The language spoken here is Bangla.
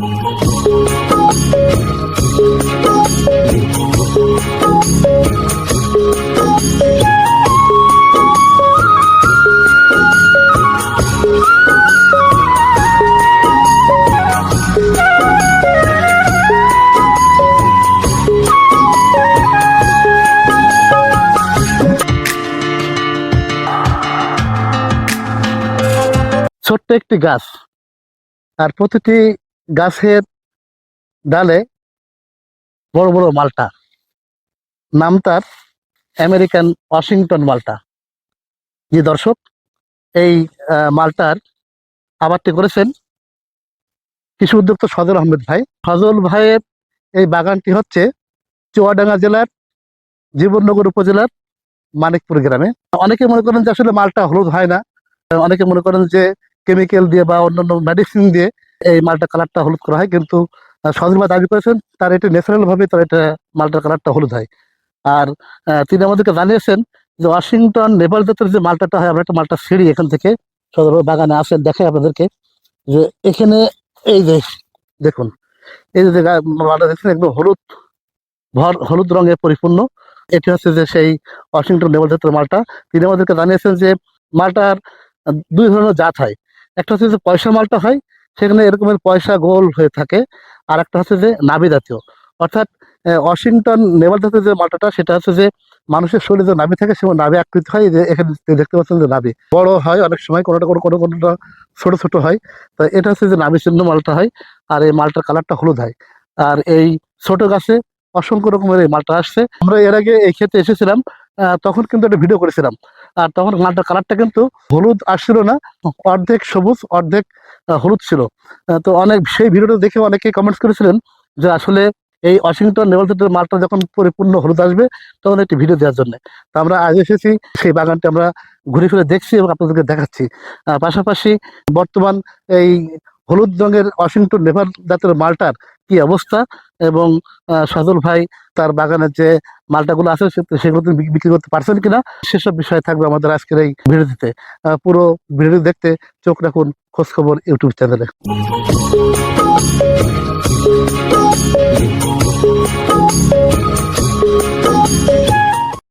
ছোট্ট একটি গাছ। আর প্রতিটি গাছের ডালে বড় বড় মালটা। নাম তার আমেরিকান ওয়াশিংটন মালটা। যে দর্শক, এই মালটার আবাদটি করেছেন কৃষি উদ্যোক্তা সজল আহমেদ ভাই। সজল ভাইয়ের এই বাগানটি হচ্ছে চুয়াডাঙ্গা জেলার জীবননগর উপজেলার মানিকপুর গ্রামে। অনেকে মনে করেন যে আসলে মালটা হলুদ হয় না। অনেকে মনে করেন যে কেমিক্যাল দিয়ে বা অন্যান্য মেডিসিন দিয়ে এই মালটা কালারটা হলুদ করা হয়। কিন্তু আহ, দাবি করেছেন তার এটা ন্যাচারাল ভাবে তার এটা মালটার কালারটা হলুদ হয়। আর তিনি আমাদেরকে জানিয়েছেন যে ওয়াশিংটন নেপাল জাতের যে মালটাটা হয় আমরা একটা মালটা সিঁড়ি এখান থেকে সদর বাগানে আসেন দেখে আপনাদেরকে যে এখানে এই যে দেখুন এই যে মালটা দেখছেন একদম হলুদ ভর হলুদ রঙে পরিপূর্ণ। এটি হচ্ছে যে সেই ওয়াশিংটন নেপাল জাতের মালটা। তিনি আমাদেরকে জানিয়েছেন যে মালটার দুই ধরনের জাত হয়। একটা হচ্ছে যে পয়সা মালটা হয়, সেখানে এরকমের পয়সা গোল হয়ে থাকে। আর একটা হচ্ছে যে নাভি জাতীয়। অর্থাৎ ওয়াশিংটন নেভাল জাতীয় যে মালটাটা, সেটা হচ্ছে যে মানুষের শরীরে যে নাভি থাকে সেমন নাভি আকৃতি হয়। যে এখানে দেখতে পাচ্ছেন যে নাভি। বড় হয় অনেক সময়, কোনোটা কোনো কোনো, কোনোটা ছোট ছোট হয়। তো এটা হচ্ছে যে নাভি চিহ্ন মালটা হয়। আর এই মালটার কালারটা হলুদ হয়। আর এই ছোট গাছে অসংখ্য রকমের এই মালটা আসছে। আমরা এর আগে এই ক্ষেত্রে এসেছিলাম। তখন কিন্তু একটা ভিডিও করেছিলাম। আর তখন মালটার কালারটা কিন্তু হলুদ আসছিল না, অর্ধেক সবুজ, অর্ধেক হলুদ ছিল। তো অনেক সেই ভিডিওটা দেখে অনেকে কমেন্টস করেছিলেন যে আসলে এই ওয়াশিংটন লেভেল থেকে মালটা যখন পরিপূর্ণ হলুদ আসবে, তখন একটি ভিডিও দেওয়ার জন্য। তো আমরা আজ এসেছি, সেই বাগানটি আমরা ঘুরে ফিরে দেখছি এবং আপনাদেরকে দেখাচ্ছি। পাশাপাশি বর্তমান এই হলুদ রঙের ওয়াশিংটন নেভার জাতের মালটার কি অবস্থা? এবং সজল ভাই তার বাগানের যে মালটাগুলো আছে সেগুলো তিনি বিক্রি করতে পারছেন কিনা? সেসব বিষয় থাকবে আমাদের আজকের এই ভিডিওটিতে আহ, পুরো ভিডিও দেখতে চোখ রাখুন খোঁজখবর ইউটিউব চ্যানেলে।